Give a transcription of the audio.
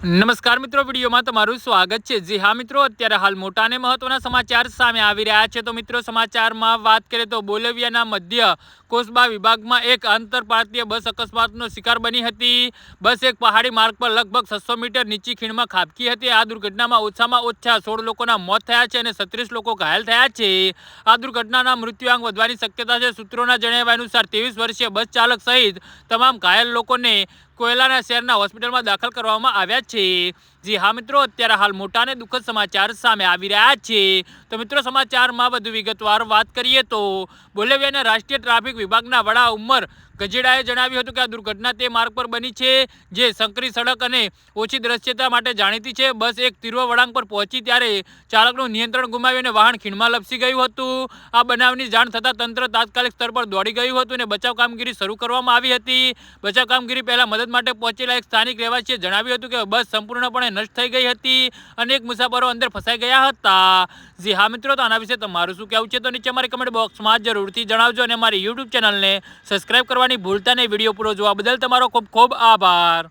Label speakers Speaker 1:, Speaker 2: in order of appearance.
Speaker 1: નમસ્કાર મિત્રો, વિડીયોમાં તમારું સ્વાગત છે. જી હા મિત્રો, અત્યારે હાલ મોટા અને મહત્વના સમાચાર સામે આવી રહ્યા છે. તો મિત્રો, સમાચારમાં વાત કરીએ તો બોલેવિયાના મધ્ય કોસબા વિભાગમાં એક આંતરપારતીય બસ અકસ્માતનો શિકાર બની હતી. બસ એક પહાડી માર્ગ પર લગભગ છસો મીટર નીચી ખીણમાં ખાબકી હતી. આ દુર્ઘટનામાં ઓછામાં ઓછા સોળ લોકોના મોત થયા છે અને છત્રીસ લોકો ઘાયલ થયા છે. આ દુર્ઘટનાના મૃત્યુઆંક વધવાની શક્યતા છે. સૂત્રોના જણાવ્યા અનુસાર, ત્રેવીસ વર્ષીય બસ ચાલક સહિત તમામ ઘાયલ લોકોને કોયલાના શહેરના હોસ્પિટલમાં દાખલ કરવામાં આવ્યા છે. જી હા મિત્રો, અત્યારે હાલ મોટા અને દુઃખદ સમાચાર સામે આવી રહ્યા છે. તો મિત્રો, સમાચારમાં વધુ વિગતવાર વાત કરીએ તો બોલેવિયાના રાષ્ટ્રીય ટ્રાફિક વિભાગના વડા ઉમર ગજેડાએ જણાવ્યું હતું કે આ દુર્ઘટના તે માર્ગ પર બની છે, જે સંકરી સડક અને ઓછી દ્રશ્યતા માટે જાણીતી છે. બસ એક તીર્વ વળાંક પર પહોંચી ત્યારે ચાલકનું નિયંત્રણ ગુમાવી અને વાહન ખીણમાં લપસી ગયું હતું. આ બનાવની જાણ થતાં તંત્ર તાત્કાલિક સ્તર પર દોડી ગયું હતું અને બચાવ કામગીરી શરૂ કરવામાં આવી હતી. બચાવ કામગીરી પહેલા મદદ માટે પહોંચેલા એક સ્થાનિક રહેવાસીએ જણાવ્યું હતું કે બસ સંપૂર્ણપણે નષ્ટ થઈ ગઈ હતી અનેક મુસાફરો અંદર ફસાઈ ગયા હતા. જી હા મિત્રો, તો આના વિશે તમારું શું કહેવું છે તો નીચે મારી કમેન્ટ બોક્સમાં જરૂરથી જણાવજો અને મારી યુટ્યુબ ચેનલને સબસ્ક્રાઇબ કરવાની ભૂલતા નહીં. વીડિયો પૂરો જોવા બદલ તમારો ખૂબ ખૂબ આભાર.